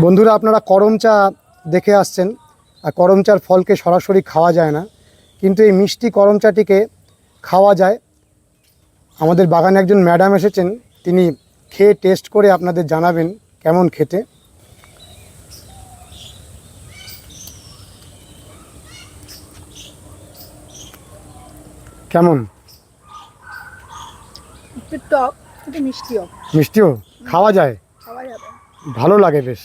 বন্ধুরা আপনারা করম চা দেখে আসছেন। আর করম চার ফলকে সরাসরি খাওয়া যায় না। কিন্তু এই মিষ্টি করম চাটিকে খাওয়া যায়। আমাদের বাগানে একজন ম্যাডাম এসেছেন। তিনি খেয়ে টেস্ট করে আপনাদের জানাবেন কেমন খেতে। কেমন? একটু টক একটু মিষ্টিও। মিষ্টিও? খাওয়া যায়? খাওয়া যাবে। ভালো লাগে বেশ।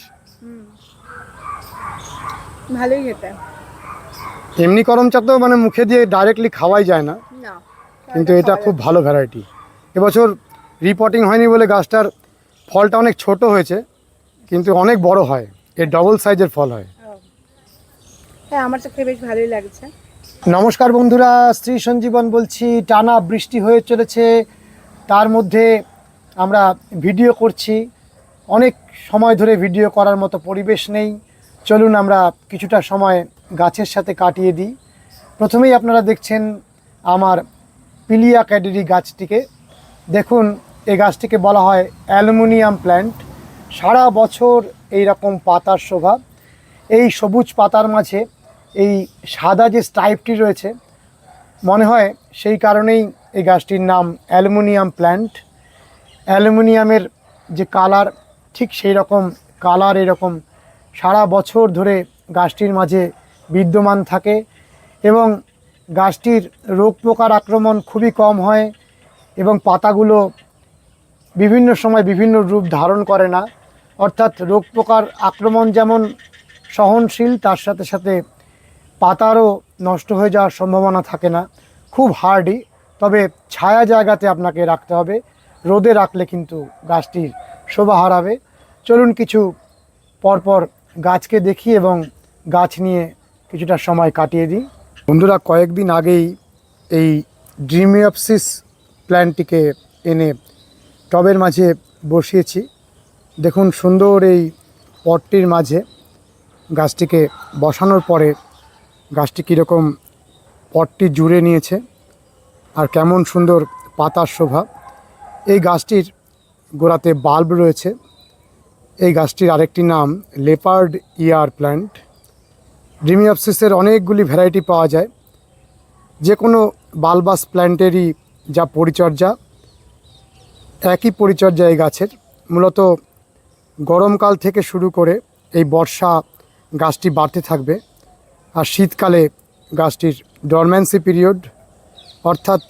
ভালোই খেতে। এমনি করম চা তো মানে মুখে দিয়ে ডাইরেক্টলি খাওয়াই যায় না। কিন্তু এটা খুব ভালো ভ্যারাইটি এবছর রিপোর্টিং হয়নি বলে গাছটার ফলটা অনেক ছোট হয়েছে কিন্তু অনেক বড় হয়। এর ডবল সাইজের ফল হয়। হ্যাঁ আমার খেয়ে বেশ ভালোই লাগছে। নমস্কার বন্ধুরা শ্রী সঞ্জীবন বলছি। টানা বৃষ্টি হয়ে চলেছে। তার মধ্যে আমরা ভিডিও করছি। অনেক সময় ধরে ভিডিও করার মতো পরিবেশ নেই। চলুন আমরা কিছুটা সময় গাছের সাথে কাটিয়ে দিই। প্রথমেই আপনারা দেখছেন আমার পিলিয়া ক্যাডেরি গাছটিকে। দেখুন এই গাছটিকে বলা হয় অ্যালুমিনিয়াম প্ল্যান্ট। সারা বছর এই রকম পাতার শোভা। এই সবুজ পাতার মাঝে এই সাদা যে স্ট্রাইপটি রয়েছে, মনে হয় সেই কারণেই এই গাছটির নাম অ্যালুমিনিয়াম প্ল্যান্ট। অ্যালুমিনিয়ামের যে কালার, ঠিক সেই রকম কালার এরকম সারা বছর ধরে গাছটির মাঝে বিদ্যমান থাকে এবং গাছটির রোগ পোকার আক্রমণ খুবই কম হয় এবং পাতাগুলো বিভিন্ন সময় বিভিন্ন রূপ ধারণ করে না। অর্থাৎ রোগ পোকার আক্রমণ যেমন সহনশীল, তার সাথে সাথে পাতারও নষ্ট হয়ে যাওয়ার সম্ভাবনা থাকে না। খুব হার্ডই তবে ছায়া জায়গাতে আপনাকে রাখতে হবে। রোদে রাখলে কিন্তু গাছটির শোভা হারাবে। চলুন কিছু পরপর গাছকে দেখি এবং গাছ নিয়ে কিছুটা সময় কাটিয়ে দিই। বন্ধুরা, কয়েকদিন আগেই এই ড্রিমিওপসিস প্ল্যান্টটিকে এনে টবের মাঝে বসিয়েছি। দেখুন, সুন্দর এই পটটির মাঝে গাছটিকে বসানোর পরে গাছটি কীরকম পটটি জুড়ে নিয়েছে আর কেমন সুন্দর পাতার শোভা। এই গাছটির গোড়াতে বাল্ব রয়েছে। এই গাছটির আরেকটি নাম লেপার্ড ইয়ার প্ল্যান্ট ড্রিমিওপসিসের অনেকগুলি ভ্যারাইটি পাওয়া যায়। যে কোনো বালবাস প্ল্যান্টেরই যা পরিচর্যা, একই পরিচর্যা এই গাছের। মূলত গরমকাল থেকে শুরু করে এই বর্ষা গাছটি বাড়তে থাকবে। আর শীতকালে গাছটির ডরম্যান্সি পিরিয়ড অর্থাৎ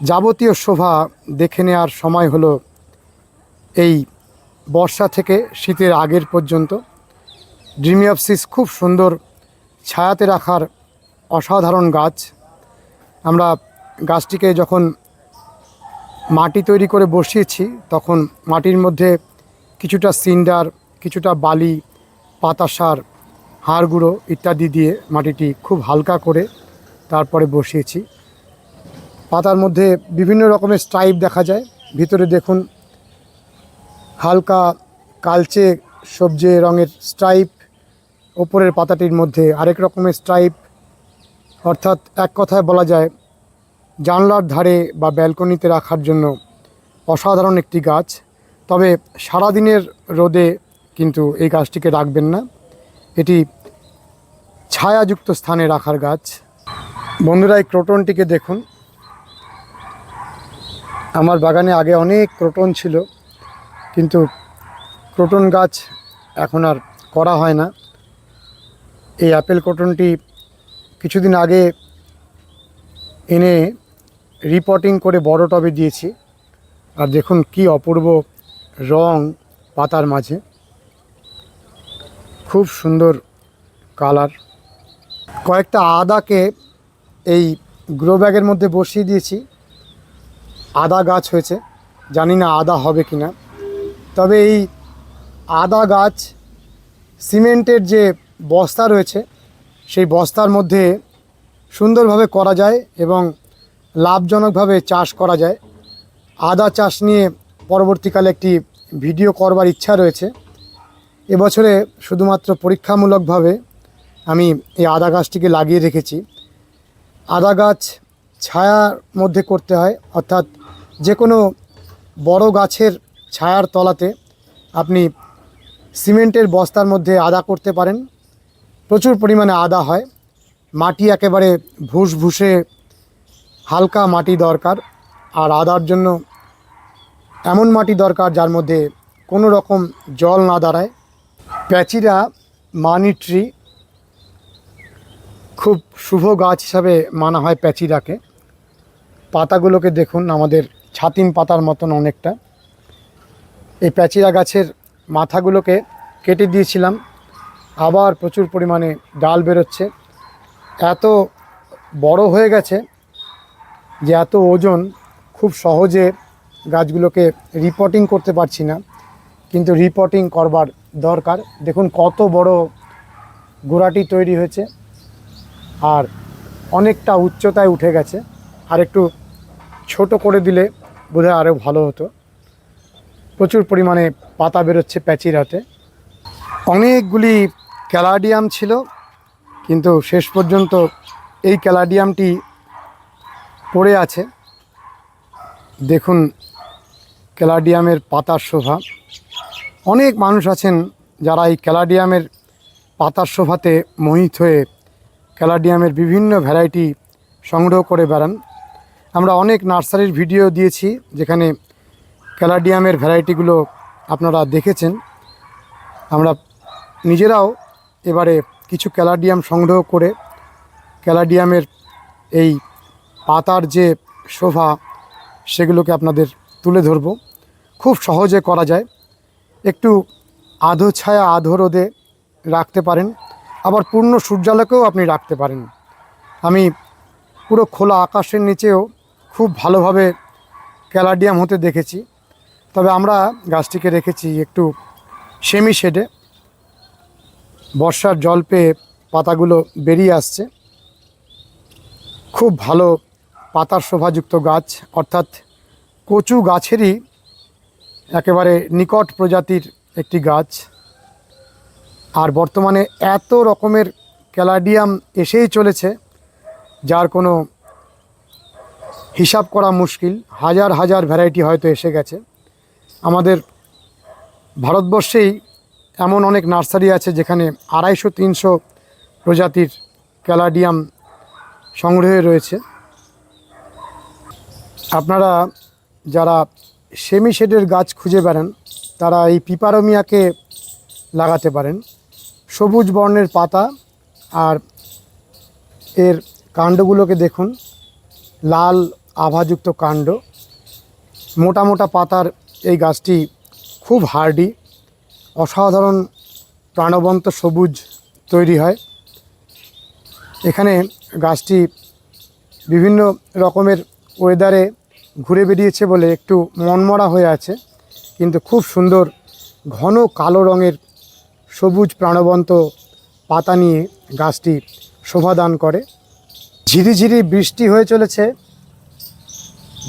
যাবতীয় শোভা দেখে নেওয়ার সময় হলো এই বর্ষা থেকে শীতের আগের পর্যন্ত। ড্রিমিওপসিস খুব সুন্দর ছায়াতে রাখার অসাধারণ গাছ। আমরা গাছটিকে যখন মাটি তৈরি করে বসিয়েছি, তখন মাটির মধ্যে কিছুটা সিন্ডার, কিছুটা বালি পাতা সার হাড় গুঁড়ো ইত্যাদি দিয়ে মাটিটি খুব হালকা করে তারপরে বসিয়েছি। পাতার মধ্যে বিভিন্ন রকমের স্ট্রাইপ দেখা যায়। ভিতরে দেখুন হালকা কালচে সবজি রঙের স্ট্রাইপ ওপরের পাতাটির মধ্যে আরেক রকমের স্ট্রাইপ অর্থাৎ এক কথায় বলা যায়, জানলার ধারে বা ব্যালকনিতে রাখার জন্য অসাধারণ একটি গাছ। তবে সারাদিনের রোদে কিন্তু এই গাছটিকে রাখবেন না। এটি ছায়াযুক্ত স্থানে রাখার গাছ। বন্ধুরা, এই ক্রোটনটিকে দেখুন। আমার বাগানে আগে অনেক ক্রোটন ছিল। কিন্তু ক্রোটন গাছ এখন আর করা হয় না। এই অ্যাপেল ক্রোটনটি কিছুদিন আগে এনে রিপোর্টিং করে বড় টবে দিয়েছি। আর দেখুন কি অপূর্ব রং পাতার মাঝে। খুব সুন্দর কালার। কয়েকটা আদাকে এই গ্রো ব্যাগের মধ্যে বসিয়ে দিয়েছি। আদা গাছ হয়েছে। জানি না আদা হবে কি না তবে এই আদা গাছ, সিমেন্টের যে বস্তা রয়েছে, সেই বস্তার মধ্যে সুন্দরভাবে করা যায় এবং লাভজনকভাবে চাষ করা যায়। আদা চাষ নিয়ে পরবর্তীকালে একটি ভিডিও করবার ইচ্ছা রয়েছে। এবছরে শুধুমাত্র পরীক্ষামূলকভাবে আমি এই আদা গাছটিকে লাগিয়ে রেখেছি। আদা গাছ ছায়ার মধ্যে করতে হয়, অর্থাৎ যে কোনো বড় গাছের ছায়ার তলাতে আপনি সিমেন্টের বস্তার মধ্যে আদা করতে পারেন। প্রচুর পরিমাণে আদা হয়। মাটি একেবারে ভুস ভুসে হালকা মাটি দরকার। আর আদার জন্য এমন মাটি দরকার যার মধ্যে কোনো রকম জল না দাঁড়ায়। প্যাচিরা মানি ট্রি খুব শুভ গাছ হিসাবে মানা হয় প্যাচিরাকে। পাতাগুলোকে দেখুন, আমাদের ছাতিম পাতার মতন অনেকটা। এই প্যাচিরা গাছের মাথাগুলোকে কেটে দিয়েছিলাম। আবার প্রচুর পরিমাণে ডাল বেরোচ্ছে। এত বড় হয়ে গেছে যে এত ওজন খুব সহজে গাছগুলোকে রিপোর্টিং করতে পারছি না। কিন্তু রিপোর্টিং করবার দরকার। দেখুন কত বড় গোড়াটি তৈরি হয়েছে আর অনেকটা উচ্চতায় উঠে গেছে। আর একটু ছোট করে দিলে বোধহয় আরও ভালো হতো। প্রচুর পরিমাণে পাতা বেরোচ্ছে প্যাচির হাতে। অনেকগুলি ক্যালাডিয়াম ছিল, কিন্তু শেষ পর্যন্ত এই ক্যালাডিয়ামটি পড়ে আছে। দেখুন, ক্যালাডিয়ামের পাতার শোভা। অনেক মানুষ আছেন যারা এই ক্যালাডিয়ামের পাতার শোভাতে মোহিত হয়ে ক্যালাডিয়ামের বিভিন্ন ভ্যারাইটি সংগ্রহ করে বেড়ান। আমরা অনেক নার্সারির ভিডিও দিয়েছি, যেখানে ক্যালাডিয়ামের ভ্যারাইটিগুলো আপনারা দেখেছেন। আমরা নিজেরাও এবারে কিছু ক্যালাডিয়াম সংগ্রহ করে ক্যালাডিয়ামের এই পাতার যে শোভা, সেগুলোকে আপনাদের তুলে ধরব। খুব সহজে করা যায়। একটু আধো ছায়া, আধো রোদে রাখতে পারেন। আবার পূর্ণ সূর্যালোকেও আপনি রাখতে পারেন। আমি পুরো খোলা আকাশের নিচেও খুব ভালোভাবে ক্যালাডিয়াম হতে দেখেছি। তবে আমরা গাছটিকে রেখেছি একটু সেমি শেডে। বর্ষার জল পেয়ে পাতাগুলো বেরিয়ে আসছে। খুব ভালো পাতার শোভাযুক্ত গাছ, অর্থাৎ কচু গাছেরই একেবারে নিকট প্রজাতির একটি গাছ। আর বর্তমানে এত রকমের ক্যালাডিয়াম এসেই চলেছে, যার কোনো হিসাব করা মুশকিল। হাজার হাজার ভ্যারাইটি হয়তো এসে গেছে। আমাদের ভারতবর্ষেই এমন অনেক নার্সারি আছে যেখানে আড়াইশো, তিনশো প্রজাতির ক্যালাডিয়াম সংগ্রহে রয়েছে। আপনারা যারা সেমি শেডের গাছ খুঁজে বেড়ান, তারা এই পিপারোমিয়াকে লাগাতে পারেন। সবুজ বর্ণের পাতা আর এর কাণ্ডগুলোকে দেখুন। লাল আভাযুক্ত কাণ্ড। মোটা মোটা পাতার এই গাছটি খুব হার্ডি, অসাধারণ প্রাণবন্ত সবুজ তৈরি হয়। এখানে গাছটি বিভিন্ন রকমের ওয়েদারে ঘুরে বেরিয়েছে বলে একটু মনমরা হয়ে আছে, কিন্তু খুব সুন্দর ঘন কালো রঙের সবুজ প্রাণবন্ত পাতা নিয়ে গাছটি শোভাদান করে। ঝিরিঝিরি বৃষ্টি হয়ে চলেছে,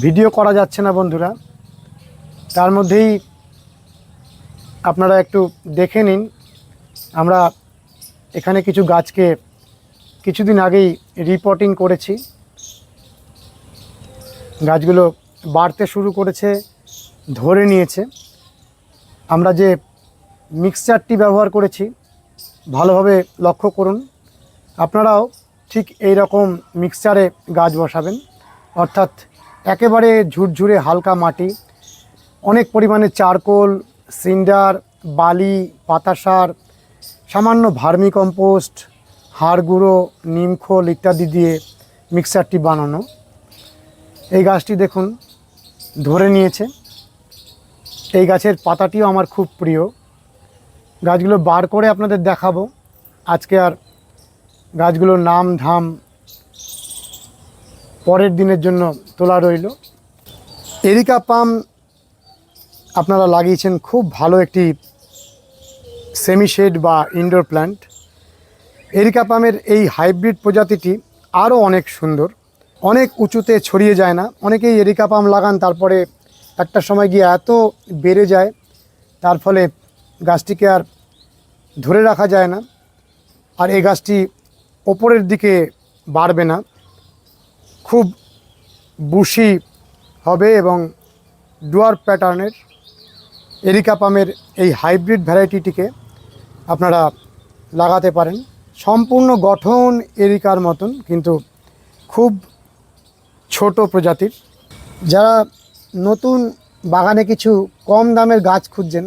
ভিডিও করা যাচ্ছে না বন্ধুরা। তার মধ্যেই আপনারা একটু দেখে নিন। আমরা এখানে কিছু গাছকে কিছুদিন আগেই রিপোর্টিং করেছি। গাছগুলো বাড়তে শুরু করেছে, ধরে নিয়েছে। আমরা যে মিক্সচারটি ব্যবহার করেছি, ভালোভাবে লক্ষ্য করুন। আপনারাও ঠিক এই রকম মিক্সচারে গাছ বসাবেন। অর্থাৎ একেবারে ঝুরঝুরে হালকা মাটি অনেক পরিমাণে চারকোল, সিন্ডার, বালি, পাতাসার, সামান্য ভার্মি কম্পোস্ট, হাড় গুঁড়ো নিমখোল ইত্যাদি দিয়ে মিক্সারটি বানানো। এই গাছটি দেখুন, ধরে নিয়েছে। এই গাছের পাতাটিও আমার খুব প্রিয়। গাছগুলো বার করে আপনাদের দেখাবো। আজকে আর গাছগুলোর নাম ধাম পরের দিনের জন্য তোলা রইল। এরিকা পাম আপনারা লাগিয়েছেন খুব ভালো একটি সেমি শেড বা ইনডোর প্ল্যান্ট এরিকা পামের এই হাইব্রিড প্রজাতিটি আরও অনেক সুন্দর। অনেক উঁচুতে ছড়িয়ে যায় না। অনেকেই এরিকা পাম লাগান, তারপরে একটা সময় গিয়ে এত বেড়ে যায়, তার ফলে গাছটিকে আর ধরে রাখা যায় না আর এই গাছটি ওপরের দিকে বাড়বে না। খুব বুশি হবে এবং ডুয়ার প্যাটার্নের এরিকা পামের এই হাইব্রিড ভ্যারাইটিটিকে আপনারা লাগাতে পারেন। সম্পূর্ণ গঠন এরিকার মতন, কিন্তু খুব ছোট প্রজাতির। যারা নতুন বাগানে কিছু কম দামের গাছ খুঁজছেন,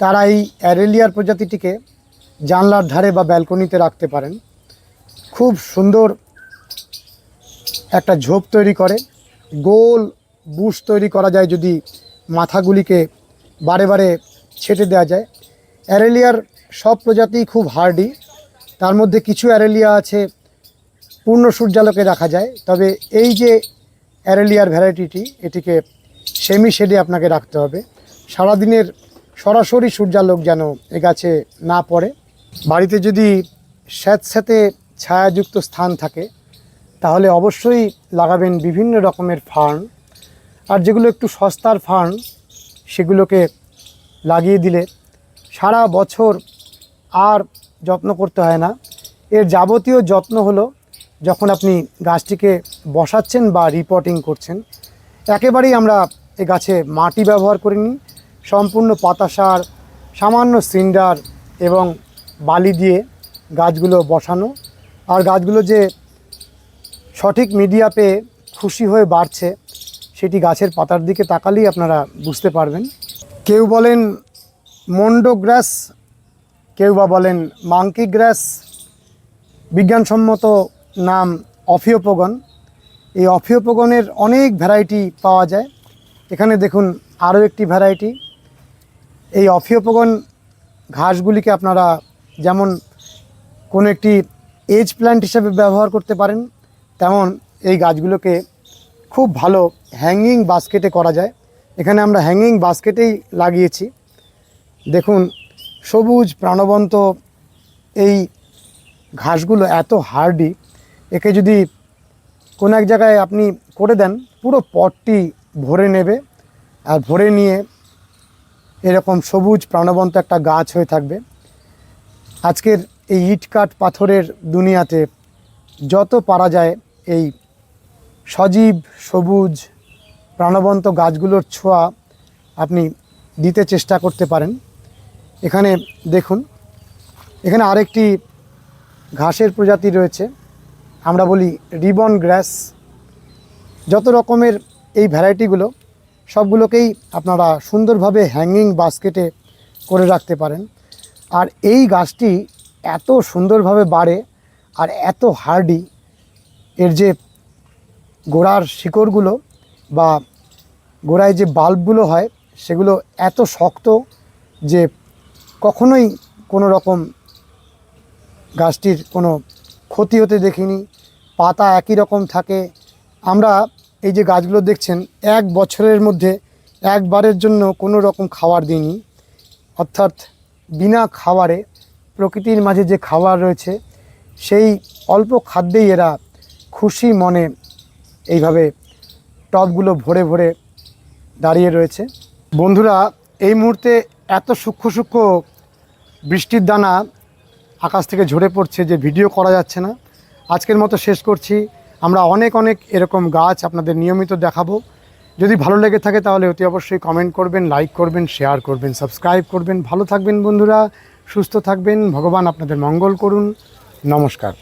তারা এই অ্যারেলিয়ার প্রজাতিটিকে জানলার ধারে বা ব্যালকনিতে রাখতে পারেন। খুব সুন্দর একটা ঝোপ তৈরি করে, গোল বুশ তৈরি করা যায় যদি মাথাগুলিকে বারে বারে ছেটে দেওয়া যায়। অ্যারেলিয়ার সব প্রজাতি খুব হার্ডি। তার মধ্যে কিছু অ্যারেলিয়া আছে, পূর্ণ সূর্যালোকে রাখা যায়। তবে এই যে অ্যারেলিয়ার ভ্যারাইটিটি, এটিকে সেমি শেডে আপনাকে রাখতে হবে। সারাদিনের সরাসরি সূর্যালোক যেন এ গাছে না পড়ে। বাড়িতে যদি স্যাঁতস্যাঁতে ছায়াযুক্ত স্থান থাকে, তাহলে অবশ্যই লাগাবেন বিভিন্ন রকমের ফার্ন। আর যেগুলো একটু সস্তার ফার্ন সেগুলোকে লাগিয়ে দিলে সারা বছর আর যত্ন করতে হয় না। এর যাবতীয় যত্ন হলো যখন আপনি গাছটিকে বসাচ্ছেন বা রিপোর্টিং করছেন, একেবারেই আমরা এ গাছে মাটি ব্যবহার করিনি। সম্পূর্ণ পাতা সার, সামান্য সিন্ডার এবং বালি দিয়ে গাছগুলো বসানো। আর গাছগুলো যে সঠিক মিডিয়া পেয়ে খুশি হয়ে বাড়ছে সেটি গাছের পাতার দিকে তাকালেই আপনারা বুঝতে পারবেন। কেউ বলেন মন্ডো গ্রাস কেউ বা বলেন মাঙ্কি গ্রাস বিজ্ঞানসম্মত নাম অফিওপগন। এই অফিওপগনের অনেক ভ্যারাইটি পাওয়া যায়। এখানে দেখুন আরও একটি ভ্যারাইটি। এই অফিওপগন ঘাসগুলিকে আপনারা যেমন কোনো একটি এজ প্ল্যান্ট হিসেবে ব্যবহার করতে পারেন, তেমন এই গাছগুলোকে খুব ভালো হ্যাঙ্গিং বাস্কেটে করা যায়। এখানে আমরা হ্যাঙ্গিং বাস্কেটেই লাগিয়েছি। দেখুন, সবুজ, প্রাণবন্ত এই ঘাসগুলো এত হার্ডি একে যদি কোনো এক জায়গায় আপনি করে দেন, পুরো পটটি ভরে নেবে আর ভরে নিয়ে এরকম সবুজ, প্রাণবন্ত একটা গাছ হয়ে থাকবে। আজকের এই ইটকাট পাথরের দুনিয়াতে যত পারা যায়, এই সজীব, সবুজ প্রাণবন্ত গাছগুলোর ছোঁয়া আপনি দিতে চেষ্টা করতে পারেন। এখানে দেখুন, এখানে আরেকটি ঘাসের প্রজাতি রয়েছে। আমরা বলি রিবন গ্রাস। যত রকমের এই ভ্যারাইটিগুলো, সবগুলোকেই আপনারা সুন্দরভাবে হ্যাঙ্গিং বাস্কেটে করে রাখতে পারেন। আর এই গাছটি এত সুন্দরভাবে বাড়ে আর এত হার্ডি, এর যে গোড়ার শিকড়গুলো বা গোড়ায় যে বাল্বগুলো হয়, সেগুলো এত শক্ত যে কখনোই কোনো রকম গাছটির কোনো ক্ষতি হতে দেখিনি। পাতা একই রকম থাকে। আমরা এই যে গাছগুলো দেখছেন, এক বছরের মধ্যে একবারের জন্য কোনো রকম খাবার দিইনি। অর্থাৎ বিনা খাবারে প্রকৃতির মাঝে যে খাবার রয়েছে, সেই অল্প খাদ্যেই এরা খুশি মনে এইভাবে টবগুলো ভরে ভরে দাঁড়িয়ে রয়েছে। বন্ধুরা, এই মুহূর্তে এত সূক্ষ্ম সূক্ষ্ম বৃষ্টির দানা আকাশ থেকে ঝরে পড়ছে যে ভিডিও করা যাচ্ছে না। আজকের মতো শেষ করছি। আমরা অনেক অনেক এরকম গাছ আপনাদের নিয়মিত দেখাবো। যদি ভালো লেগে থাকে তাহলে অতি অবশ্যই কমেন্ট করবেন লাইক করবেন শেয়ার করবেন সাবস্ক্রাইব করবেন। ভালো থাকবেন বন্ধুরা, সুস্থ থাকবেন। ভগবান আপনাদের মঙ্গল করুন। নমস্কার।